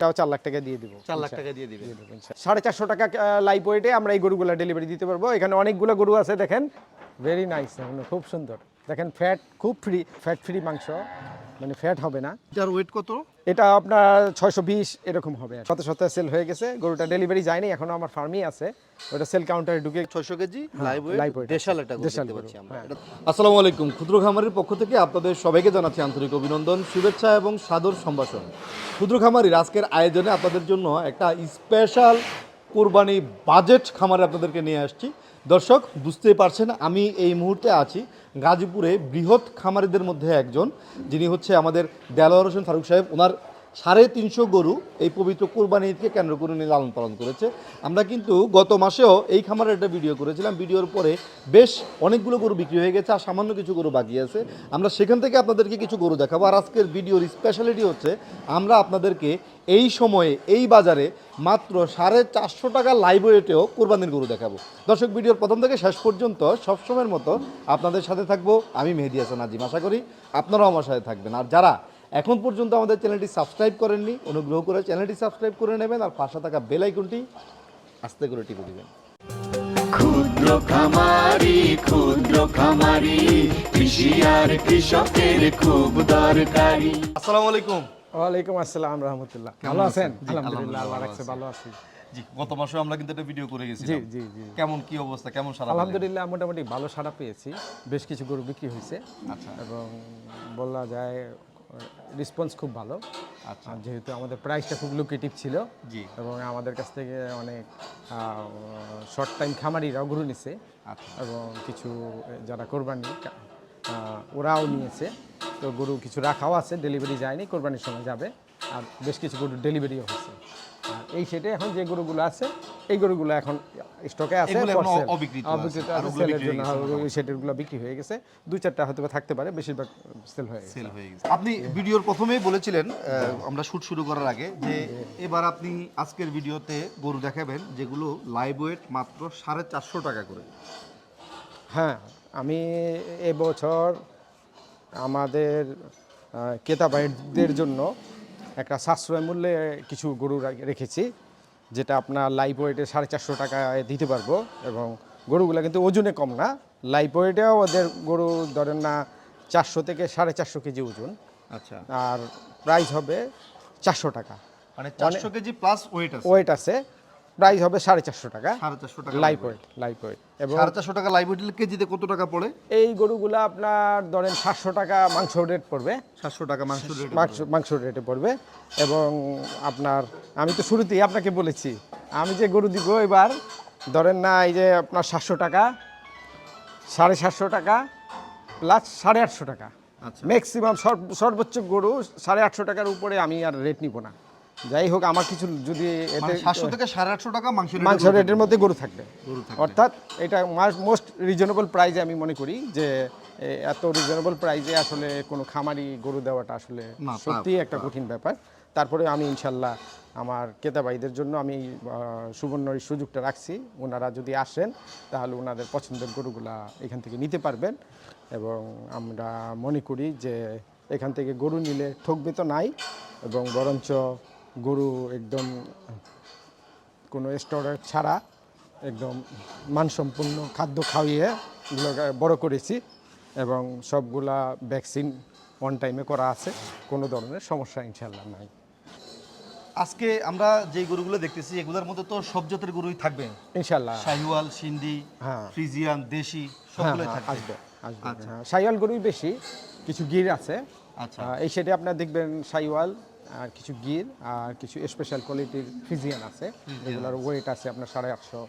এটাও চার লাখ টাকা দিয়ে দিব। চার লাখ টাকা দিয়ে দিবে সাড়ে চারশো টাকা লাইফ ওয়েটে আমরা এই গরুগুলো ডেলিভারি দিতে পারব। এখানে অনেকগুলো গরু আছে দেখেন। ভেরি নাইস খুব সুন্দর। দেখেন ফ্যাট খুব ফ্রি ফ্যাট ফ্রি মাংস। মানে ফ্যাট হবে না। এটার ওয়েট কত? এটা আপনার ছয়শো বিশ এরকম হবে। শত শত সেল হয়ে গেছে গরুটা ডেলিভারি যায়নি এখনও আমার ফার্মই আছে। ওটা সেল কাউন্টারে ঢুকে ছয়শো কেজি লাইভ ওয়েট দেশাল হ্যাঁ। আসসালামু আলাইকুম। ক্ষুদ্র খামারির পক্ষ থেকে আপনাদের সবাইকে জানাচ্ছি আন্তরিক অভিনন্দন শুভেচ্ছা এবং সাদর সম্ভাষণ। ক্ষুদ্র খামারির আজকের আয়োজনে আপনাদের জন্য একটা স্পেশাল কোরবানি বাজেট খামারে আপনাদেরকে নিয়ে আসছি। দর্শক, বুঝতেই পারছেন, আমি এই মুহূর্তে আছি গাজীপুরে বৃহৎ খামারিদের মধ্যে একজন, যিনি হচ্ছে আমাদের দেলোয়ার হোসেন ফারুক সাহেব। ওনার সাড়ে তিনশো গরু এই পবিত্র কোরবানি ঈদকে কেন্দ্র করে নিয়ে লালন পালন করেছে। আমরা কিন্তু গত মাসেও এই খামারের একটা ভিডিও করেছিলাম। ভিডিওর পরে বেশ অনেকগুলো গরু বিক্রি হয়ে গেছে আর সামান্য কিছু গরু বাকি আছে। আমরা সেখান থেকে আপনাদেরকে কিছু গরু দেখাবো। আর আজকের ভিডিওর স্পেশালিটি হচ্ছে আমরা আপনাদেরকে এই সময়ে, এই বাজারে মাত্র সাড়ে চারশো টাকা লাইভ ওয়েটেও কোরবানির গরু দেখাবো। দর্শক, ভিডিওর প্রথম থেকে শেষ পর্যন্ত সবসময়ের মতো আপনাদের সাথে থাকব। আমি মেহেদি হাসান আজিম, আশা করি আপনারাও আমার সাথে থাকবেন। আর যারা এখন পর্যন্ত আমাদের চ্যানেলটি সাবস্ক্রাইব করেননি অনুগ্রহ করে চ্যানেলটি সাবস্ক্রাইব করে নেবেন আর পাশে থাকা বেল আইকনটি আস্তে করে টিপে দেবেন। ক্ষুদ্র খামারি ক্ষুদ্র খামারি কৃষি আর কৃষকের খুব দরকারি। আসসালামু আলাইকুম। ওয়ালাইকুম আসসালাম রহমতুল্লাহ। ভালো আছেন? আলহামদুলিল্লাহ আল্লাহ রাখছে ভালো আছি। জি গত মাসে আমরা কিন্তু একটা ভিডিও করে জি জি জি কেমন কি অবস্থা? কেমন সারা আলহামদুলিল্লাহ মোটামুটি ভালো সাড়া পেয়েছি। বেশ কিছু গরু বিক্রি হয়েছে। আচ্ছা। এবং বলা যায় রেসপন্স খুব ভালো। আচ্ছা। যেহেতু আমাদের প্রাইসটা খুব লুকেটিভ ছিল জি। এবং আমাদের কাছ থেকে অনেক শর্ট টাইম খামারিরাও গরু নিছে আচ্ছা। এবং কিছু যারা কোরবানি ওরাও নিয়েছে। তো গরু কিছু রাখাও আছে ডেলিভারি যায়নি কোরবানির সময় যাবে। আর বেশ কিছু গরু ডেলিভারিও হচ্ছে আর এই সেটে এখন যে গরুগুলো আছে এই গরুগুলো এখন স্টকে আছে সেলের বিক্রি হয়ে গেছে ওই সেটেরগুলো বিক্রি হয়ে গেছে। দুই চারটা হয়তো থাকতে পারে বেশিরভাগ সেল হয়ে গেছে। সেল হয়ে গেছে। আপনি ভিডিওর প্রথমেই বলেছিলেন আমরা শুট শুরু করার আগে যে এবার আপনি আজকের ভিডিওতে গরু দেখাবেন যেগুলো লাইভ ওয়েট মাত্র সাড়ে চারশো টাকা করে। হ্যাঁ আমি এবছর আমাদের আহ, ক্রেতাবাইদের জন্য একটা সাশ্রয় মূল্যে কিছু গরু রেখেছি। যেটা আপনার লাইভ ওয়েটে সাড়ে চারশো টাকায় দিতে পারব এবং গরুগুলো কিন্তু ওজনে কম না। লাইফ ওয়েটেও ওদের গরু ধরেন না চারশো থেকে সাড়ে চারশো কেজি ওজন। আচ্ছা। আর প্রাইস হবে চারশো টাকা। মানে চারশো কেজি প্লাস ওয়েট আছে। ওয়েট আছে। প্রাইস হবে সাড়ে চারশো টাকা। সাড়ে চারশো টাকা লাইভ ওয়েট লাইভ ওয়েট এবং সাড়ে চারশো টাকা লাইভ ওয়েট কেজিতে কত টাকা পড়ে? এই গরুগুলো আপনার ধরেন সাতশো টাকা মাংস রেট পড়বে। সাতশো টাকা মাংস রেট মাংস মাংস রেটে পড়বে। এবং আপনার আমি তো শুরুতেই আপনাকে বলেছি আমি যে গরু দিব এবার ধরেন না এই যে আপনার সাতশো টাকা সাড়ে সাতশো টাকা প্লাস সাড়ে আটশো টাকা। আচ্ছা। ম্যাক্সিমাম সর্বোচ্চ গরু সাড়ে আটশো টাকার উপরে আমি আর রেট নিব না। যাই হোক আমার কিছু যদি এতে মানে সাতশো থেকে সাড়ে আটশো টাকা মাংস মাংস রেটের মধ্যে গরু থাকবে। অর্থাৎ এটা মোস্ট রিজনেবল প্রাইজে আমি মনে করি যে এত রিজনেবল প্রাইজে আসলে কোনো খামারি গরু দেওয়াটা আসলে সত্যিই একটা কঠিন ব্যাপার। তারপরে আমি ইনশাল্লাহ আমার ক্রেতা ভাইদের জন্য আমি সুবর্ণ এই সুযোগটা রাখছি। ওনারা যদি আসেন তাহলে ওনাদের পছন্দের গরুগুলা এখান থেকে নিতে পারবেন। এবং আমরা মনে করি যে এখান থেকে গরু নিলে ঠকবে তো নাই এবং বরঞ্চ গরু একদম কোনো স্টোরেজ ছাড়া একদম মানসম্পন্ন খাদ্য খাওয়িয়ে এগুলোকে বড় করেছি এবং সবগুলা ভ্যাকসিন অন টাইমে করা আছে কোনো ধরনের সমস্যা ইনশাল্লাহ নাই। আজকে আমরা যে গরুগুলো দেখতেছি এগুলোর মধ্যে তো সব জাতের গরুই থাকবে। ইনশাল্লাহ শাহিওয়াল সিন্ধি হ্যাঁ। ফ্রিজিয়ান দেশি হ্যাঁ সবগুলোই হ্যাঁ, আসবে আসবে। হ্যাঁ সাইওয়াল গরুই বেশি কিছু গির আছে। আচ্ছা। এই সেটে আপনার দেখবেন সাইওয়াল আর কিছু গির আর কিছু স্পেশাল কোয়ালিটির ফিজিয়ান আছে। যেগুলোর ওয়েট আছে আপনার সাড়ে আটশো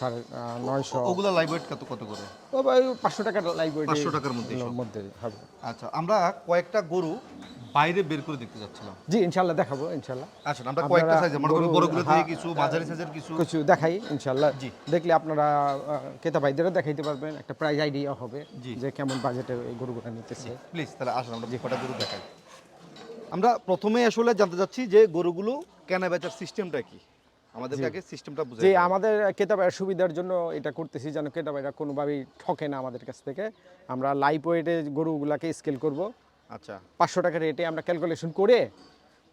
সাড়ে আহ, নয়শো। ওগুলো লাইভ ওয়েট কত কত করে? ও ভাই পাঁচশো টাকার লাইভ ওয়েট 500 টাকার মধ্যেই মধ্যে হবে। আচ্ছা আমরা কয়েকটা গরু বাইরে বের করে দেখতে যাচ্ছিলাম। জি ইনশাল্লাহ দেখাবো ইনশাল্লাহ। আচ্ছা আমরা কয়েকটা সাইজ আমরা গরু- বড়গুলো থেকে হ্যাঁ, কিছু মাঝারি সাইজের কিছু। কিছু দেখাই ইনশাল্লাহ। জি। দেখলে আপনারা ক্রেতা ভাইদেরও দেখাইতে পারবেন একটা প্রাইস আইডিয়া হবে। যে কেমন বাজেটে এই গরুগুলো নিতেছে। প্লিজ তাহলে আসুন আমরা যে কটা গরু দেখাই। আমরা প্রথমে আসলে জানতে চাচ্ছি যে গরুগুলো কেনা বেচার সিস্টেমটা কি? আমাদের আগে সিস্টেমটা বুঝে যে আমাদের সুবিধার জন্য এটা করতেছি যেন ক্রেতা ভাইরা কোনোভাবেই ঠকে না আমাদের কাছ থেকে। আমরা লাইফ ওয়েটে গরুগুলাকে স্কেল করব। আচ্ছা। পাঁচশো টাকা রেটে আমরা ক্যালকুলেশন করে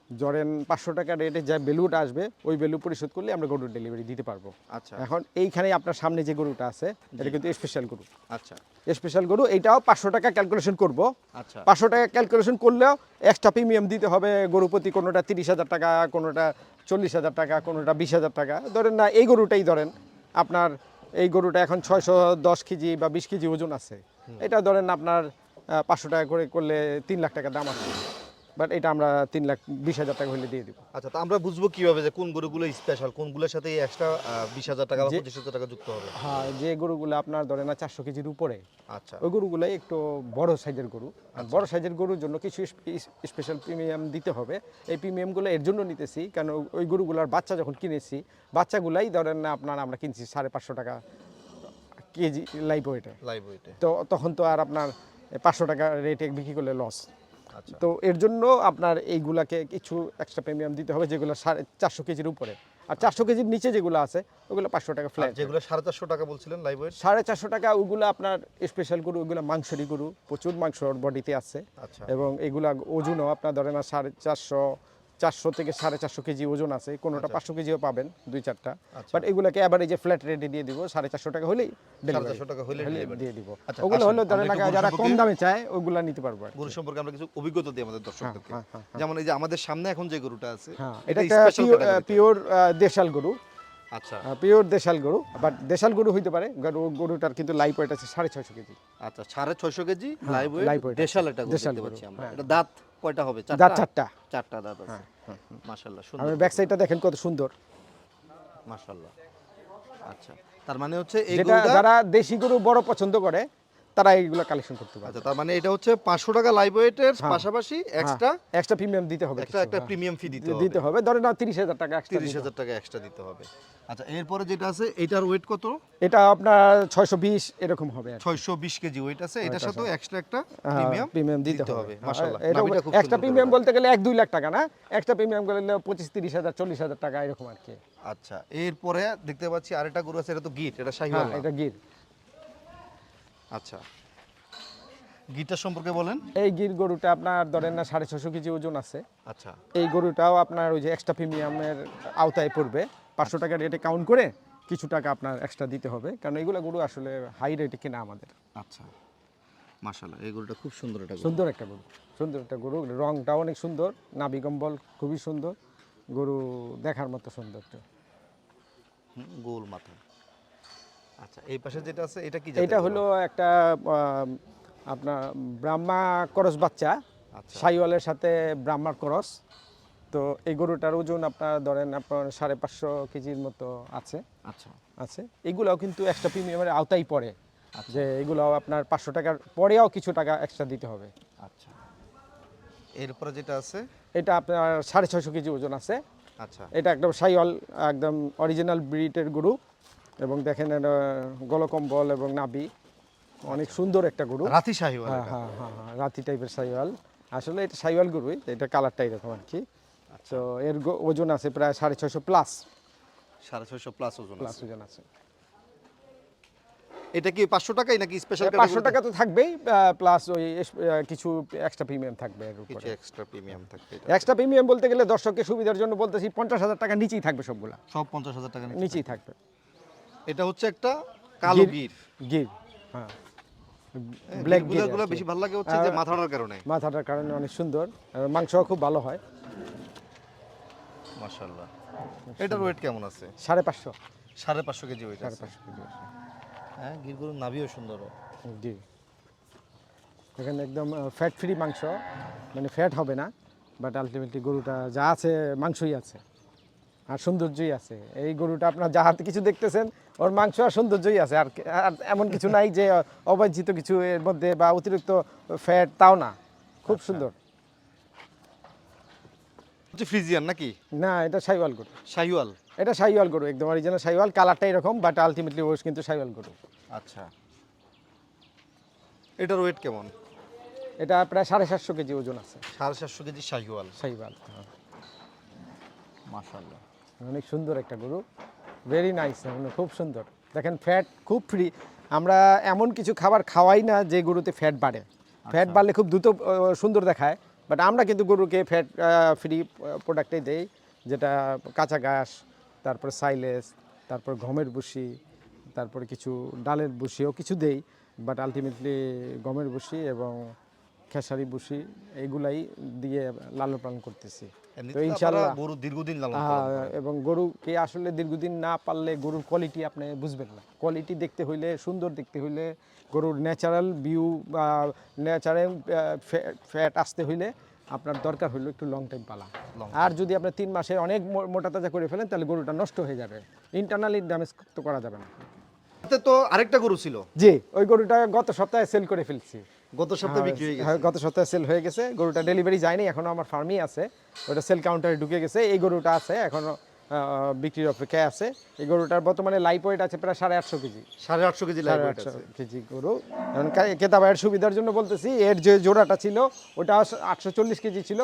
ধরেন পাঁচশো টাকা রেটে যা ভ্যালুটা আসবে ওই ভ্যালু পরিশোধ করলে আমরা গরুর ডেলিভারি দিতে পারব। আচ্ছা। এখন এইখানে আপনার সামনে যে গরুটা আছে এটা কিন্তু স্পেশাল গরু। আচ্ছা। স্পেশাল গরু এইটাও পাঁচশো টাকা ক্যালকুলেশন করব। আচ্ছা। পাঁচশো টাকা ক্যালকুলেশন করলেও এক্সট্রা প্রিমিয়াম দিতে হবে গরু প্রতি কোনোটা তিরিশ হাজার টাকা কোনোটা চল্লিশ হাজার টাকা কোনোটা বিশ হাজার টাকা। ধরেন না এই গরুটাই ধরেন আপনার এই গরুটা এখন ছয়শো দশ কেজি বা বিশ কেজি ওজন আছে। এটা ধরেন আপনার পাঁচশো টাকা করে করলে তিন লাখ টাকা দাম আছে। বাট এটা আমরা তিন লাখ বিশ হাজার টাকা হলে দিয়ে দিব। আচ্ছা তো আমরা বুঝব কীভাবে যে কোন গরুগুলো স্পেশাল কোনগুলোর সাথে এই এক্সট্রা বিশ হাজার টাকা বা পঁচিশ হাজার টাকা যুক্ত হবে? হ্যাঁ যে গরুগুলো আপনার ধরেন না চারশো কেজির উপরে আচ্ছা। ওই গরুগুলাই একটু বড় সাইজের গরু। আর বড় সাইজের গরুর জন্য কিছু স্পেশাল প্রিমিয়াম দিতে হবে। এই প্রিমিয়ামগুলো এর জন্য নিতেছি কারণ ওই গরুগুলোর বাচ্চা যখন কিনেছি বাচ্চাগুলাই ধরেন না আপনার আমরা কিনছি সাড়ে পাঁচশো টাকা কেজি লাইভ ওয়েটে লাইভ ওয়েটে তো তখন তো আর আপনার পাঁচশো টাকা রেটে বিক্রি করলে লস আচ্ছা তো এর জন্য আপনার এইগুলাকে কিছু এক্সট্রা প্রিমিয়াম দিতে হবে যেগুলো সাড়ে চারশো কেজির উপরে। আর চারশো কেজির নিচে যেগুলো আছে ওগুলো পাঁচশো টাকা ফ্ল্যাট যেগুলো সাড়ে চারশো টাকা বলছিলেন লাইভ ওয়েট সাড়ে চারশো টাকা ওগুলো আপনার স্পেশাল গরু ওগুলো মাংসেরই গরু প্রচুর মাংস বডিতে আছে। আচ্ছা। এবং এগুলা ওজনও আপনার ধরেন না সাড়ে চারশো চারশো থেকে সাড়ে চারশো কেজি ওজন আছে কোনোটা পাঁচশো কেজিও পাবেন দুই চারটা। আচ্ছা। বাট এগুলোকে এবারে যে ফ্ল্যাট রেটে দিয়ে দিব সাড়ে চারশো টাকা হলেই টাকা হলে দিয়ে দিব। আচ্ছা, ওগুলো হলো যারা কম দামে চায় ওগুলা নিতে পারব গরু সম্পর্কে আমরা কিছু অভিজ্ঞতা দিই আমাদের দর্শকদেরকে। হ্যাঁ, হ্যাঁ, হ্যাঁ। যেমন এই যে আমাদের সামনে এখন যে গরুটা আছে এটা পিওর দেশাল গরু। আচ্ছা। পিওর দেশাল গরু বাট দেশাল গরু হইতে পারে গরুটার কিন্তু লাইফ ওয়েট আছে সাড়ে ছয়শো কেজি। আচ্ছা সাড়ে ছয়শো কেজি লাইভ live ওয়েট দেশাল একটা দেশাল পাচ্ছি আমরা। এটা দাঁত? কয়টা হবে? দাঁত চারটা। চারটা চারটা দাঁত আছে। মাশাআল্লাহ সুন্দর। আমি ব্যাক সাইডটা দেখেন কত সুন্দর। মাশাআল্লাহ। আচ্ছা। তার মানে হচ্ছে এই যারা দেশি গরু বড় পছন্দ করে তারা এইগুলো কালেকশন করতে পারে আচ্ছা তার মানে এটা হচ্ছে পাঁচশো টাকা লাইভ ওয়েটের পাশাপাশি এক্সট্রা এক্সট্রা প্রিমিয়াম দিতে হবে একটা একটা হ্যাঁ। প্রিমিয়াম ফি দিতে হবে। দিতে হবে। ধরেন না তিরিশ হাজার টাকা extra তিরিশ দিতে হাজার টাকা এক্সট্রা দিতে হবে। আচ্ছা এরপরে যেটা আছে এটার ওয়েট কত? এটা আপনার ছয়শো বিশ এরকম হবে আর কি। ছয়শো বিশ কেজি ওয়েট আছে এটার সাথেও এক্সট্রা একটা প্রিমিয়াম প্রিমিয়াম দিতে হবে। মাশাআল্লাহ। এটা খুব প্রিমিয়াম বলতে গেলে এক দুই লাখ টাকা না? একটা প্রিমিয়াম তিরিশ হাজার চল্লিশ হাজার টাকা এরকম আর কি। আচ্ছা এরপরে দেখতে পাচ্ছি আরেকটা গরু আছে এটা তো গিট এটা হ্যাঁ শাহিওয়াল এটা গির। আচ্ছা। গিটার সম্পর্কে বলেন। এই গির গরুটা আপনার ধরেন না সাড়ে ছশো কেজি ওজন আছে। আচ্ছা। এই গরুটাও আপনার ওই যে এক্সট্রা প্রিমিয়ামের আওতায় পড়বে। পাঁচশো টাকা রেটে কাউন্ট করে কিছু টাকা আপনার এক্সট্রা দিতে হবে। কারণ এগুলো গরু আসলে হাই রেটে কিনা আমাদের। আচ্ছা। মাশাআল্লাহ এই গরুটা খুব সুন্দর একটা সুন্দর একটা গরু। সুন্দর একটা গরু। রংটাও অনেক সুন্দর নাভি কম্বল খুবই সুন্দর। গরু দেখার মতো সুন্দর হুম, গোল মাথা। আচ্ছা এই পাশে যেটা আছে এটা কি এটা হলো একটা আপনার ব্রাহ্মা করস বাচ্চা আচ্ছা। সাইওয়ালের সাথে ব্রাহ্মার করস। তো এই গরুটার ওজন আপনার ধরেন আপনার সাড়ে পাঁচশো কেজির মতো আছে। আচ্ছা। আছে। এগুলাও কিন্তু এক্সট্রা প্রিমিয়ামের আওতায় পড়ে। যে এগুলাও আপনার পাঁচশো টাকার পরেও কিছু টাকা এক্সট্রা দিতে হবে। আচ্ছা। এরপরে যেটা আছে? এটা আপনার সাড়ে ছয়শো কেজি ওজন আছে। আচ্ছা। এটা একদম সাইওয়াল একদম অরিজিনাল ব্রিডের গরু। এবং দেখেন গলকম্বল এবং নাবি অনেক সুন্দর একটা গরু। রাতি শাহিওয়াল হ্যাঁ হ্যাঁ হ্যাঁ হ্যাঁ রাতি টাইপের সাইওয়াল আসলে এটা সাইওয়াল গরুই এটা কালারটা এরকম আর কি। তো এর গো- ওজন আছে প্রায় সাড়ে ছয়শো প্লাস সাড়ে ছয়শো প্লাস ওজন প্লাস। ওজন আছে। এটা কি পাঁচশো টাকাই নাকি স্পেশাল পাঁচশো টাকা তো থাকবেই প্লাস ওই কিছু এক্সট্রা প্রিমিয়াম থাকবে এর উপরে। কিছু এক্সট্রা প্রিমিয়াম থাকবে এক্সট্রা প্রিমিয়াম বলতে গেলে দর্শকের সুবিধার জন্য বলতেছি পঞ্চাশ হাজার টাকা নিচেই থাকবে সবগুলা। সব পঞ্চাশ হাজার টাকা নিচেই থাকবে। এটা হচ্ছে একটা কালো গির। গির। হ্যাঁ। ব্ল্যাক গিরগুলো বেশি ভালো লাগে হচ্ছে যে মাথাটার কারণে। মাথাটার কারণে অনেক সুন্দর। আর মাংসও খুব ভালো হয়। মাশাআল্লাহ। এটার ওয়েট কেমন আছে? সাড়ে পাঁচশো। সাড়ে পাঁচশো কেজি ওয়েট সাড়ে আছে। পাঁচশো কেজি। হ্যাঁ গিরগুলোর নাভিও সুন্দর। জি। এখানে একদম ফ্যাট ফ্রি মাংস। মানে ফ্যাট হবে না বাট আলটিমেটলি গরুটা যা আছে মাংসই আছে। আর সৌন্দর্যই আছে। এই গরুটা আপনার যা হাতে কিছু দেখতেছেন ওর মাংস আর সৌন্দর্যই আছে। আর এমন কিছু নাই যে অবাঞ্ছিত কিছু এর মধ্যে বা অতিরিক্ত ফ্যাট তাও না। খুব সুন্দর। হচ্ছে ফ্রিজিয়ান নাকি? না এটা সাইওয়াল গরু। শাহিওয়াল এটা সাইওয়াল গরু একদম অরিজিনাল সাইওয়াল। কালারটা এরকম বাট আলটিমেটলি ওস কিন্তু সাইওয়াল গরু। আচ্ছা। এটার ওয়েট কেমন? এটা প্রায় সাড়ে সাতশো কেজি ওজন আছে। সাড়ে সাতশো কেজি শাহিওয়াল সাইওয়াল হ্যাঁ। অনেক সুন্দর একটা গরু। ভেরি নাইস মানে খুব সুন্দর। দেখেন ফ্যাট খুব ফ্রি আমরা এমন কিছু খাবার খাওয়াই না যে গরুতে ফ্যাট বাড়ে। ফ্যাট বাড়লে খুব দ্রুত সুন্দর দেখায়। বাট আমরা কিন্তু গরুকে ফ্যাট ফ্রি প্রোডাক্টে দেই যেটা কাঁচা ঘাস তারপর সাইলেস তারপর গমের ভুসি তারপর কিছু ডালের ভুসিও কিছু দেই। বাট আলটিমেটলি গমের ভুসি এবং খেসারি ভুসি এইগুলাই দিয়ে লালন পালন করতেছি। তো গরু দীর্ঘদিন লালন। এবং গরুকে আসলে দীর্ঘদিন না পারলে গরুর কোয়ালিটি আপনি বুঝবেন না। কোয়ালিটি দেখতে হইলে সুন্দর দেখতে হইলে গরুর ন্যাচারাল ভিউ বা ন্যাচারাল ফ্যাট আসতে হইলে আপনার দরকার হইল একটু লং টাইম পালা। আর যদি আপনি তিন মাসে অনেক মোটা তাজা করে ফেলেন তাহলে গরুটা নষ্ট হয়ে যাবে। ইন্টারনালি ড্যামেজ তো করা যাবে না। তো আরেকটা গরু ছিল। জি ওই গরুটা গত সপ্তাহে সেল করে ফেলছি। গত সপ্তাহে বিক্রি হয়ে গেছে। হ্যাঁ, গত সপ্তাহে সেল হয়ে গেছে। গরুটা ডেলিভারি যায়নি এখনও আমার ফার্মই আছে। ওটা সেল কাউন্টারে ঢুকে গেছে। এই গরুটা আছে এখনও বিক্রির অপেক্ষায় আছে। এই গরুটার বর্তমানে লাইফ ওয়েট আছে প্রায় সাড়ে আটশো কেজি। সাড়ে আটশো কেজি সাড়ে আটশো কেজি গরু। এখন কেতাবায়ের সুবিধার জন্য বলতেছি এর যে জোড়াটা ছিল ওটা আটশো চল্লিশ কেজি ছিল।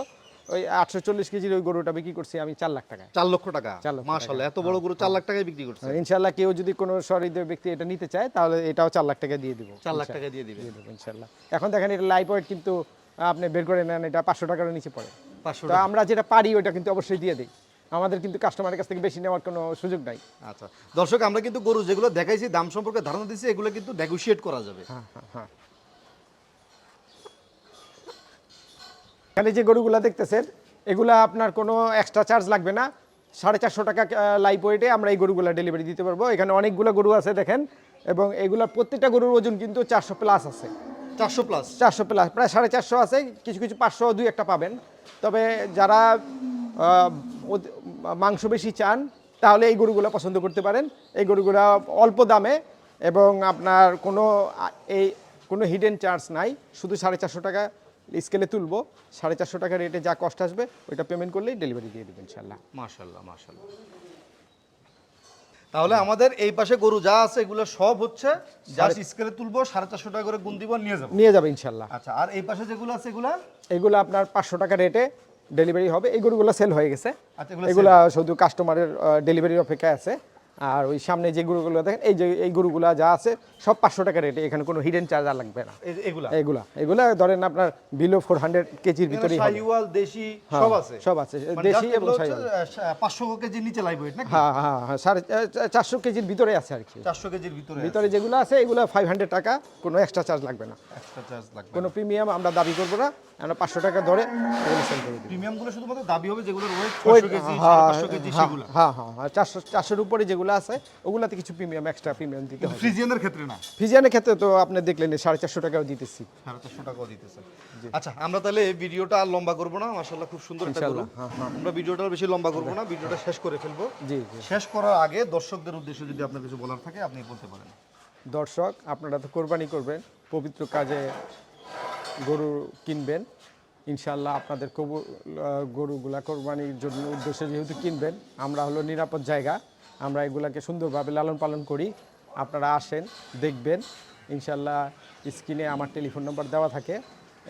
ওই আটশো চল্লিশ কেজির ওই গরুটা বিক্রি করছি আমি চার লাখ টাকায়। চার লক্ষ টাকা? মাশাল্লাহ এত বড় গরু চার লাখ টাকায় বিক্রি করছে? ইনশাল্লাহ কেউ যদি কোনো সহৃদয় ব্যক্তি এটা নিতে চায় তাহলে এটাও চার লাখ টাকা দিয়ে দিব। চার লাখ টাকা দিয়ে দিবে। ইনশাল্লাহ এখন দেখেন এটা লাইফ ওয়েট কিন্তু আপনি বের করে নেন এটা পাঁচশো টাকার নিচে পড়ে। পাঁচশো আমরা যেটা পারি ওটা কিন্তু অবশ্যই দিয়ে দিই। আমাদের কিন্তু কাস্টমারের কাছ থেকে বেশি নেওয়ার কোনো সুযোগ নাই। আচ্ছা। দর্শক আমরা কিন্তু গরু যেগুলো দেখাইছি দাম সম্পর্কে ধারণা দিচ্ছি এগুলো কিন্তু নেগোশিয়েট করা যাবে। হ্যাঁ হ্যাঁ। এখানে যে গরুগুলা দেখতেছেন এগুলা আপনার কোনো এক্সট্রা চার্জ লাগবে না। সাড়ে চারশো টাকা লাইফ ওয়েটে আমরা এই গরুগুলো ডেলিভারি দিতে পারব। এখানে অনেকগুলো গরু আছে দেখেন এবং এগুলার প্রত্যেকটা গরুর ওজন কিন্তু চারশো প্লাস আছে। চারশো প্লাস চারশো প্লাস প্রায় সাড়ে চারশো আছে কিছু কিছু পাঁচশো দুই একটা পাবেন। তবে যারা মাংস বেশি চান তাহলে এই গরুগুলো পছন্দ করতে পারেন। এই গরুগুলো অল্প দামে এবং আপনার কোনো এই কোনো হিডেন চার্জ নাই। শুধু সাড়ে চারশো টাকা স্কেলে তুলবো সাড়ে চারশো টাকা রেটে যা কষ্ট আসবে ওইটা পেমেন্ট করলেই ডেলিভারি দিয়ে দেবেন ইনশাল্লাহ মাশাল্লাহ মাশাল্লাহ তাহলে আমাদের এই পাশে গরু যা আছে এগুলো সব হচ্ছে জাস্ট স্কেলে তুলবো সাড়ে চারশো টাকা করে গুন দিব নিয়ে যাব। নিয়ে যাবে ইনশাল্লাহ আচ্ছা আর এই পাশে যেগুলো আছে এগুলা? এগুলো আপনার পাঁচশো টাকা রেটে ডেলিভারি হবে। এই গরুগুলো সেল হয়ে গেছে। আচ্ছা, এগুলো এগুলো শুধু কাস্টমারের ডেলিভারির অপেক্ষায় আছে। আর ওই সামনে যে গরুগুলো দেখেন এই যে এই গরুগুলো যা আছে সব পাঁচশো টাকা রেটে এখানে কোনো হিডেন চার্জ আর লাগবে না। এগুলা? এগুলা। এগুলা ধরেন আপনার বিলো ফোর হান্ড্রেড কেজির ভিতরেই হবে। শাহিওয়াল দেশি হ্যাঁ, সব আছে? সব আছে। মানে দেশি এবং শাহিওয়াল পাঁচশো কেজির নিচে লাইভ ওয়েট হ্যাঁ হ্যাঁ হ্যাঁ সাড়ে চারশো কেজির ভিতরে আছে আর কি। চারশো কেজির ভিতরে ভিতরে যেগুলো আছে এগুলো ফাইভ হান্ড্রেড টাকা কোনো এক্সট্রা চার্জ লাগবে না। এক্সট্রা চার্জ লাগবে কোনো প্রিমিয়াম আমরা দাবি করব না। আমরা পাঁচশো টাকা ধরে এগুলো সেল করে দিই প্রিমিয়ামগুলো শুধুমাত্র দাবি হবে যেগুলো ওয়েট কেজি হ্যাঁ, কেজি হ্যাঁ, হ্যাঁ হ্যাঁ হ্যাঁ চারশো চারশোর উপরে যেগুলো আছে ওগুলাতে কিছু প্রিমিয়াম এক্সট্রা প্রিমিয়াম দিতে হবে। ফ্রিজিয়ানের ক্ষেত্রে না? ফিজিয়ানের ক্ষেত্রে তো আপনি দেখলেন সাড়ে চারশো টাকাও দিতেছি। সাড়ে চারশো টাকাও দিতেছে। আচ্ছা আমরা তাহলে ভিডিওটা আর লম্বা করব না। মাসাল্লাহ খুব সুন্দর একটা আমরা ভিডিওটা বেশি লম্বা করব না ভিডিওটা শেষ করে ফেলব। জি জি। শেষ করার আগে দর্শকদের উদ্দেশ্যে যদি আপনার কিছু বলার থাকে আপনি বলতে পারেন। দর্শক আপনারা তো কোরবানি করবেন পবিত্র কাজে গরু কিনবেন। ইনশাল্লাহ আপনাদের কবু গরুগুলা কোরবানির জন্য উদ্দেশ্যে যেহেতু কিনবেন আমরা হলো নিরাপদ জায়গা। আমরা এগুলাকে সুন্দরভাবে লালন পালন করি। আপনারা আসেন, দেখবেন। ইনশাল্লাহ স্ক্রিনে আমার টেলিফোন নাম্বার দেওয়া থাকে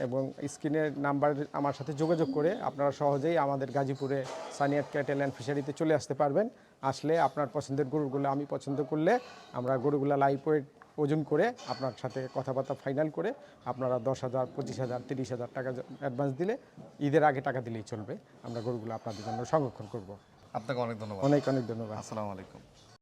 এবং স্ক্রিনের নাম্বার আমার সাথে যোগাযোগ করে আপনারা সহজেই আমাদের গাজীপুরে সানিয়াট ক্যাটেল অ্যান্ড ফিশারিতে চলে আসতে পারবেন। আসলে আপনার পছন্দের গরুগুলো আমি পছন্দ করলে আমরা গরুগুলো লাইভ ওয়েট ওজন করে আপনার সাথে কথাবার্তা ফাইনাল করে আপনারা দশ হাজার, পঁচিশ হাজার, তিরিশ হাজার টাকা অ্যাডভান্স দিলে ঈদের আগে টাকা দিলেই চলবে। আমরা গরুগুলো আপনাদের জন্য সংরক্ষণ করব। আপনাকে অনেক ধন্যবাদ। অনেক অনেক ধন্যবাদ। আসসালামু আলাইকুম।